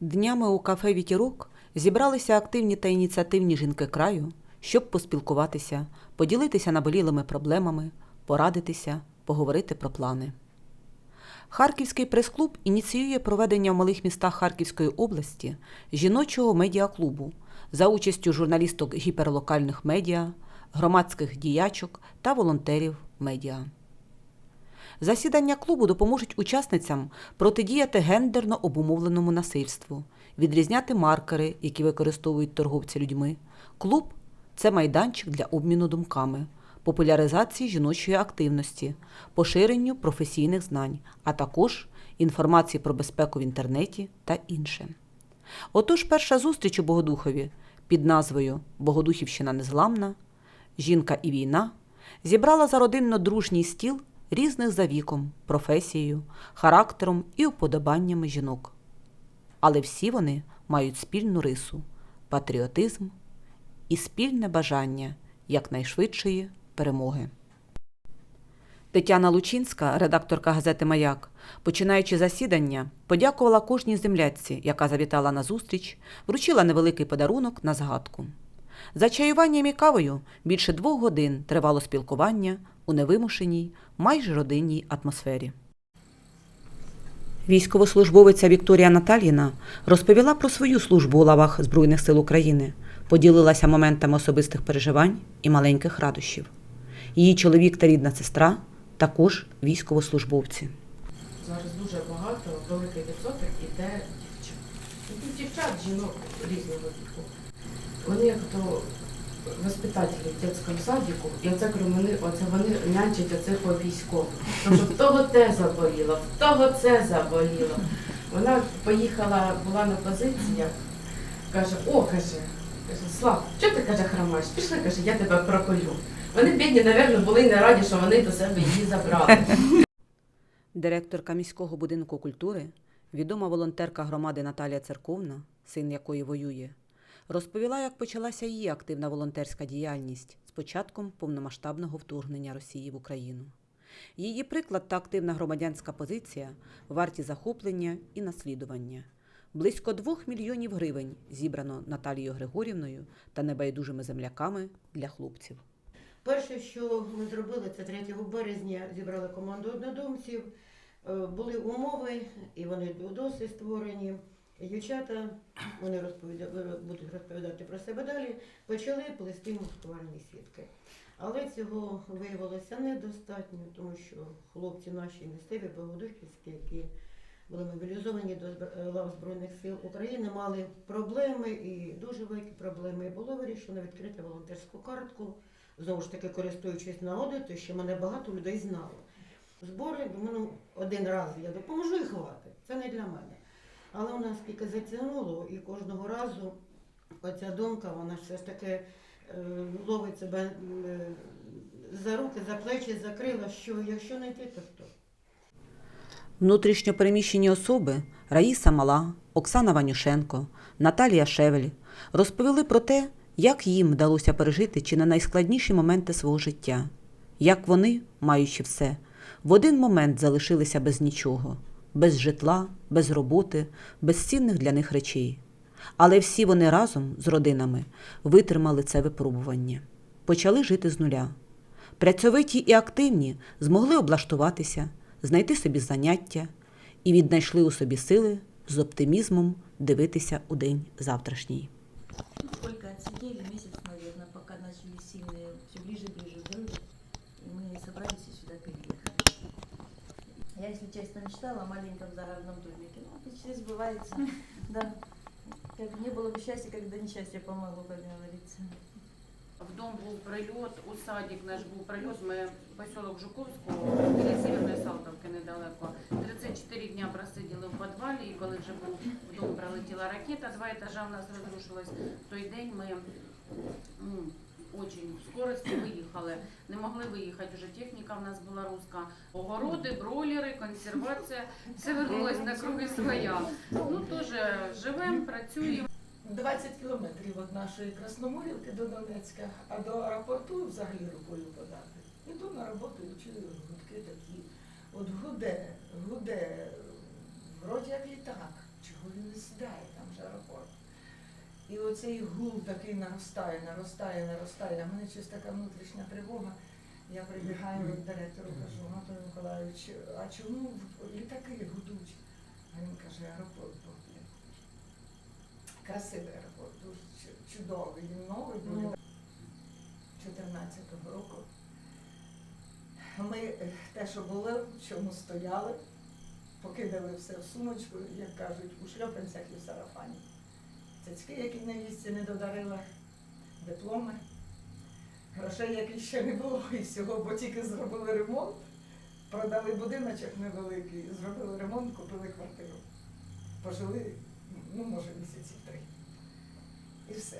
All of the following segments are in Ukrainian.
Днями у кафе Вітірок зібралися активні та ініціативні жінки краю, щоб поспілкуватися, поділитися наболілими проблемами, порадитися, поговорити про плани. Харківський прес-клуб ініціює проведення в малих містах Харківської області жіночого медіаклубу за участю журналісток гіперлокальних медіа, громадських діячок та волонтерів медіа. Засідання клубу допоможуть учасницям протидіяти гендерно обумовленому насильству, відрізняти маркери, які використовують торговці людьми. Клуб це майданчик для обміну думками, популяризації жіночої активності, поширенню професійних знань, а також інформації про безпеку в інтернеті та інше. Отож, перша зустріч у Богодухові під назвою Богодухівщина незламна Жінка і війна зібрала за родинно-дружній стіл різних за віком, професією, характером і уподобаннями жінок. Але всі вони мають спільну рису патріотизм і спільне бажання якнайшвидшої перемоги. Тетяна Лучинська, редакторка газети Маяк, починаючи засідання, подякувала кожній земляці, яка завітала на зустріч, вручила невеликий подарунок на згадку. За чаюванням і кавою більше двох годин тривало спілкування у невимушеній, майже родинній атмосфері. Військовослужбовиця Вікторія Наталіна розповіла про свою службу у лавах Збройних сил України, поділилася моментами особистих переживань і маленьких радощів. Її чоловік та рідна сестра також військовослужбовці. Зараз дуже багато, великий відсоток іде дівчат. Дівчат, жінок. Вони як то воспитателі в дитячому садіку, і оце вони, оце вони нянчать оцих військових. Тому що в того те заболіло, в того це заболіло. Вона поїхала, була на позиціях, каже, о, каже, каже, Слав, чого ти каже, хромаєш? Пішли, каже, я тебе проколю. Вони бідні, напевно, були не раді, що вони до себе її забрали. Директорка міського будинку культури, відома волонтерка громади Наталія Церковна, син якої воює, розповіла, як почалася її активна волонтерська діяльність з початком повномасштабного вторгнення Росії в Україну. Її приклад та активна громадянська позиція варті захоплення і наслідування. Близько двох мільйонів гривень зібрано Наталією Григорівною та небайдужими земляками для хлопців. Перше, що ми зробили, це 3 березня зібрали команду однодумців. Е, Були умови, і вони досі створені. Дівчата, вони будуть розповідати про себе далі, почали плести маскувальні сітки. Але цього виявилося недостатньо, тому що хлопці наші місцеві, Богодухівські, які були мобілізовані до лав Збройних сил України, мали проблеми і дуже великі проблеми. І було вирішено відкрити волонтерську картку знову ж таки користуючись нагодою, то що мене багато людей знало. Збори, ну, один раз я допоможу і хватить. Це не для мене. Але у нас скільки затягнуло, і кожного разу оця думка, вона все ж таки е, ловить себе е, за руки, за плечі, за крила, що якщо не ти, то хто? Внутрішньо особи Раїса Мала, Оксана Ванюшенко, Наталія Шевель розповіли про те, як їм вдалося пережити чи не найскладніші моменти свого життя, як вони, маючи все, в один момент залишилися без нічого, без житла, без роботи, без цінних для них речей. Але всі вони разом з родинами витримали це випробування, почали жити з нуля. Працьовиті і активні змогли облаштуватися, знайти собі заняття і віднайшли у собі сили з оптимізмом дивитися у день завтрашній. если честно, мечтала о маленьком загородном домике. Ну, мечты сбываются. Да. Как не было бы счастья, когда несчастье помогло, как говорится. В дом був прильот, у садик наш був прильот, ми поселок Жуковського, біля Сєвєрної Салтовки недалеко. 34 дня просиділи в підвалі, і коли вже був в дом прилетіла ракета, два етажа в нас розрушилось. В той день ми ну, очень скорості виїхали. Не могли виїхати, вже техніка в нас була руська. Огороди, бройлери, консервація, все вернулось на круги своя. Ну, теж живемо, працюємо. 20 кілометрів від нашої Красноморівки до Донецька, а до аеропорту взагалі рукою подати. Іду на роботу і чую гудки такі. От гуде, гуде, вроді як літак. чого він не сідає, там же аеропорт. І оцей гул такий наростає, наростає, наростає. А в мене щось така внутрішня тривога. Я прибігаю до директору, кажу, Анатолій Миколаївич, а чому літаки гудуть? А він каже, аеропорт був. Красивий аеропорт, дуже чудовий. Він новий був 14-го року. Ми е, те, що було, в чому стояли, покидали все в сумочку, як кажуть, у шльопанцях і в сарафані. Цяцьки, які невістці не додарила, дипломи, грошей, яких ще не було, і всього, бо тільки зробили ремонт, продали будиночок невеликий, зробили ремонт, купили квартиру. Пожили, ну, може, місяців три. І все.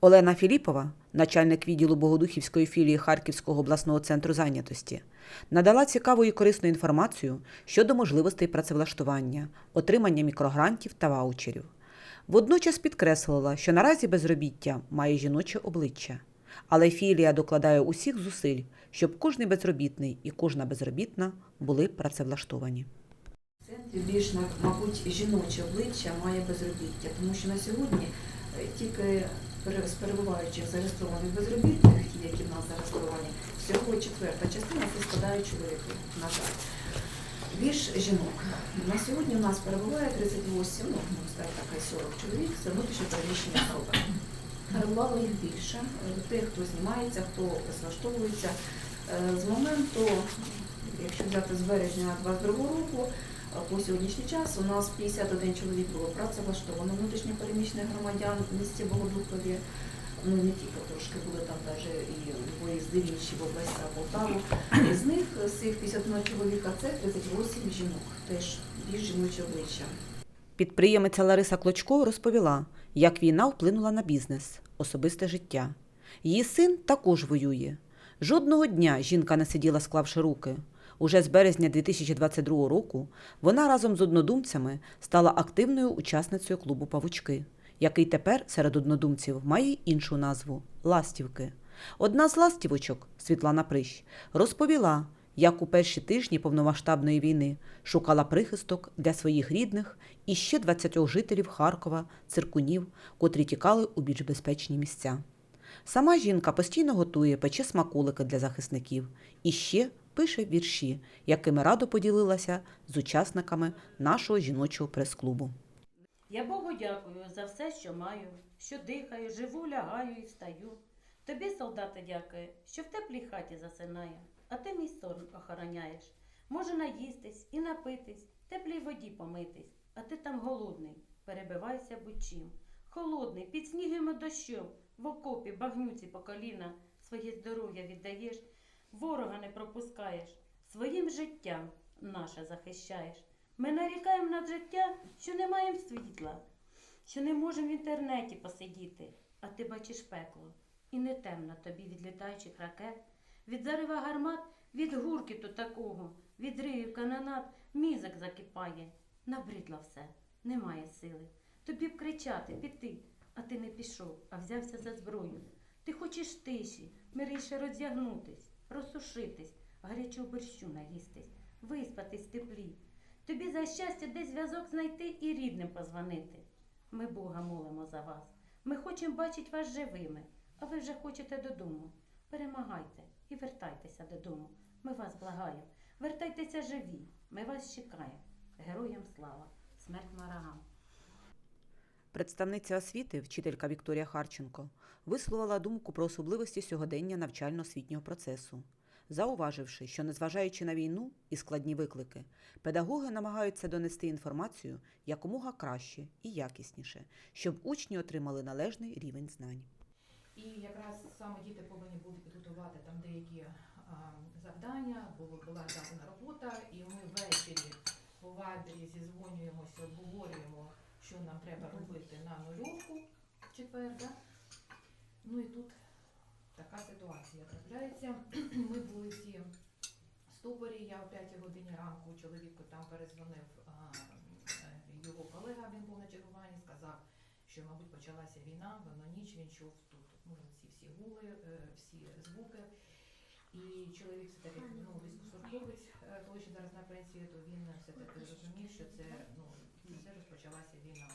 Олена Філіпова, начальник відділу Богодухівської філії Харківського обласного центру зайнятості, надала цікаву і корисну інформацію щодо можливостей працевлаштування, отримання мікрогрантів та ваучерів. Водночас підкреслила, що наразі безробіття має жіноче обличчя, але філія докладає усіх зусиль, щоб кожний безробітний і кожна безробітна були працевлаштовані. В центрі більш мабуть жіноче обличчя має безробіття, тому що на сьогодні е, тільки з перебуваючих зареєстрованих безробітних, ті, які в нас зареєстровані, всього четверта частина це складають чоловіки, на жаль. Більш жінок. На сьогодні у нас перебуває 38, ну, сказати так, і 40 чоловік, це внутрішньо переміщені особи. Регулювало їх більше. Е, Тих, хто знімається, хто влаштовується. Е, З моменту, якщо взяти з березня 22 року, По сьогоднішній час у нас 51 чоловік було працевлаштовано внутрішньо переміщених громадян в місті Богодухові. Ну не тільки трошки були там навіть і виїзди в інші в область Полтаву. Із них з цих 51 чоловіка це 38 жінок, теж більш жіноче обличчя. Підприємиця Лариса Клочко розповіла, як війна вплинула на бізнес, особисте життя. Її син також воює. Жодного дня жінка не сиділа, склавши руки. Уже з березня 2022 року вона разом з однодумцями стала активною учасницею клубу Павучки, який тепер серед однодумців має іншу назву Ластівки. Одна з ластівочок, Світлана Прищ, розповіла, як у перші тижні повномасштабної війни шукала прихисток для своїх рідних і ще 20 жителів Харкова, циркунів, котрі тікали у більш безпечні місця. Сама жінка постійно готує, пече смаколики для захисників і ще пише вірші, якими радо поділилася з учасниками нашого жіночого прес-клубу. Я Богу дякую за все, що маю, що дихаю, живу, лягаю і встаю. Тобі, солдати, дякую, що в теплій хаті засинаю, а ти мій сон охороняєш. Можу наїстись і напитись, теплій воді помитись, а ти там голодний, перебивайся будь-чим. Холодний, під снігом і дощом, в окопі, багнюці по коліна, своє здоров'я віддаєш, ворога не пропускаєш, своїм життям наше захищаєш. Ми нарікаємо над життя, що не маємо світла, що не можемо в інтернеті посидіти, а ти бачиш пекло. І не темно тобі від літаючих ракет, від зарива гармат, від гуркіту такого, від ривів канонат, мізок закипає. Набридло все, немає сили. Тобі б кричати, піти, а ти не пішов, а взявся за зброю. Ти хочеш тиші, миріше роздягнутись, розсушитись, гарячого борщу наїстись, виспатись в теплі. Тобі за щастя десь зв'язок знайти і рідним позвонити. Ми Бога молимо за вас. Ми хочемо бачити вас живими, а ви вже хочете додому. Перемагайте і вертайтеся додому. Ми вас благаємо. Вертайтеся живі. Ми вас чекаємо. Героям слава! Смерть ворогам! Представниця освіти, вчителька Вікторія Харченко, висловила думку про особливості сьогодення навчально-освітнього процесу, зауваживши, що, незважаючи на війну і складні виклики, педагоги намагаються донести інформацію якомога краще і якісніше, щоб учні отримали належний рівень знань. І якраз саме діти повинні були підготувати там деякі завдання, була, була дана робота, і ми ввечері по вайбері зізвонюємося, обговорюємо, що нам треба робити на нульовку в четвер. Да? Ну і тут така ситуація трапляється. Ми були всі в ступорі, я о 5 годині ранку чоловіку там перезвонив е, його колега, він був на чергуванні, сказав, що, мабуть, почалася війна, воно ніч, він чув тут ну, ці всі гули, е, всі звуки. І чоловік все-таки, ну, військовослужбовець, е, коли ще зараз на пенсії, то він все-таки зрозумів, що це ну, Це розпочалася війна.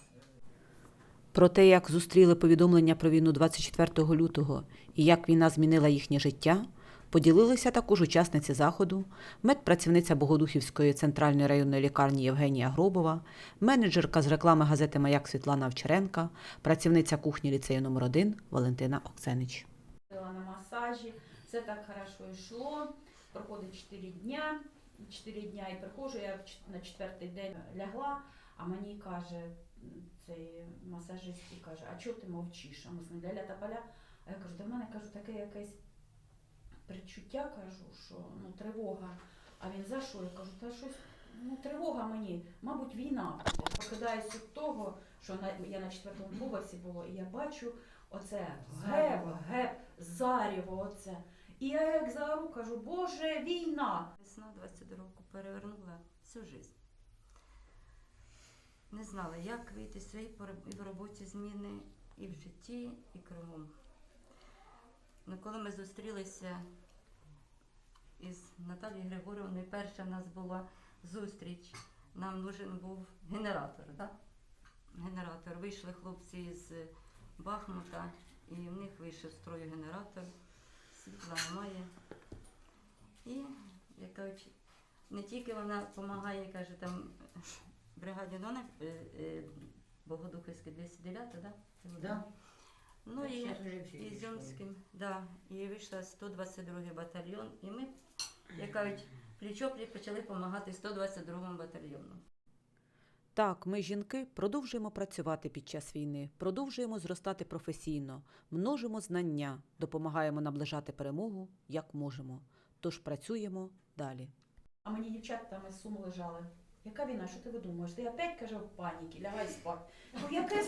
Про те, як зустріли повідомлення про війну 24 лютого і як війна змінила їхнє життя, поділилися також учасниці заходу, медпрацівниця Богодухівської центральної районної лікарні Євгенія Гробова, менеджерка з реклами газети Маяк Світлана Овчаренка, працівниця кухні ліцею номер 1 Валентина Оксенич. На масажі, все так хорошо йшло. Проходить 4 дня, 4 дня і приходжу, я на четвертий день лягла, а мені каже цей масажист і каже, а чого ти мовчиш? А ми з ля-ля та поля. А я кажу, до мене кажу, таке якесь предчуття, кажу, що ну, тривога. А він за що? Я кажу, та щось, ну тривога мені, мабуть, війна. Прокидаюсь від того, що на, я на четвертому поверсі була, і я бачу оце геп, геп, заріво оце. І я як заору кажу, боже, війна! Весна 22 року перевернула всю життя. Не знала, як вийти з цієї і в роботі зміни, і в житті, і кругом. Ну, коли ми зустрілися із Наталією Григорівною, перша в нас була зустріч. Нам нужен був генератор, да? Генератор. Вийшли хлопці з Бахмута, і в них вийшов з строю генератор, світла немає. І, як кажуть, не тільки вона допомагає, каже, там бригаді Дона, е, е, Богодухівська 209, да? Да. Ну і Ізюмським, да. І вийшла 122-й батальйон, і ми, як кажуть, пліч-опліч почали допомагати 122-му батальйону. Так, ми, жінки, продовжуємо працювати під час війни, продовжуємо зростати професійно, множимо знання, допомагаємо наближати перемогу, як можемо. Тож працюємо далі. А мені дівчата там із сум лежали. Яка війна? Що ти видумуєш? Ти опять каже в паніки, лягай спати. Ну, яке